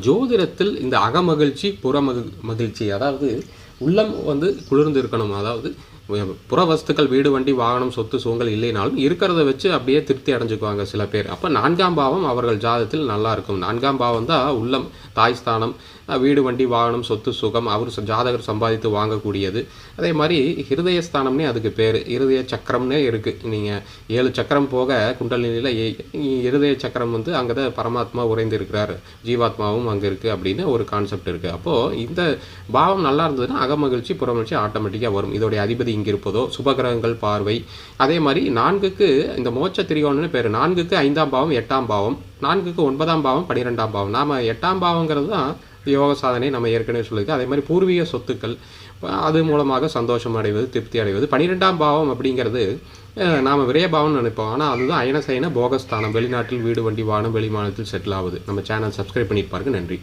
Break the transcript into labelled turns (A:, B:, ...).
A: ஜோதிடத்தில் இந்த அகமகிழ்ச்சி புற மகிழ்ச்சி அதாவது உள்ளம் வந்து குளிர்ந்து இருக்கணும் அதாவது புற வஸ்துக்கள் வீடு வண்டி வாகனம் சொத்து சுகங்கள் இல்லைனாலும் இருக்கிறத வச்சு அப்படியே திருப்தி அடைஞ்சுக்குவாங்க சில பேர். அப்போ நான்காம் பாவம் அவர்கள் ஜாதத்தில் நல்லா இருக்கும். நான்காம் பாவம் தான் உள்ளம் தாய் ஸ்தானம் வீடு வண்டி வாகனம் சொத்து சுகம் அவர் ஜாதகர் சம்பாதித்து வாங்கக்கூடியது. அதே மாதிரி ஹிருதய ஸ்தானம்னே அதுக்கு பேர். இருதய சக்கரம்னே இருக்குது நீங்கள் ஏழு சக்கரம் போக குண்டலினியில் இருதய சக்கரம் வந்து அங்கே தான் பரமாத்மா உறைந்து இருக்கிறார் ஜீவாத்மாவும் அங்கே இருக்குது அப்படின்னு ஒரு கான்செப்ட் இருக்குது அப்போது இந்த பாவம் நல்லா இருந்ததுன்னா அகமகிழ்ச்சி புறமகிழ்ச்சி ஆட்டோமேட்டிக்காக வரும். இதோடைய அதிபதி இங்கே இருப்பதோ சுபகிரகங்கள் பார்வை. அதே மாதிரி நான்குக்கு இந்த மோட்ச திரிகோணம்னு பேர். நான்குக்கு ஐந்தாம் பாவம் எட்டாம் பாவம். நான்குக்கு ஒன்பதாம் பாவம் பன்னிரெண்டாம் பாவம். நாம எட்டாம் பாவங்கிறது தான் யோக சாதனை நம்ம ஏற்கனவே சொல்லியிருக்கு. அதே மாதிரி பூர்வீக சொத்துக்கள் அது மூலமாக சந்தோஷம் அடைவது திருப்தி அடைவது. பன்னிரெண்டாம் பாவம் அப்படிங்கிறது நாம் நாம நினைப்போம். ஆனால் அதுதான் அயனசைன போகஸ்தானம். வெளிநாட்டில் வீடு வண்டி வாகனம் வெளிமாநிலத்தில் செட்டில் ஆகுது நம்ம சேனல் சப்ஸ்கிரைப் பண்ணியிருப்பாருக்கு நன்றி.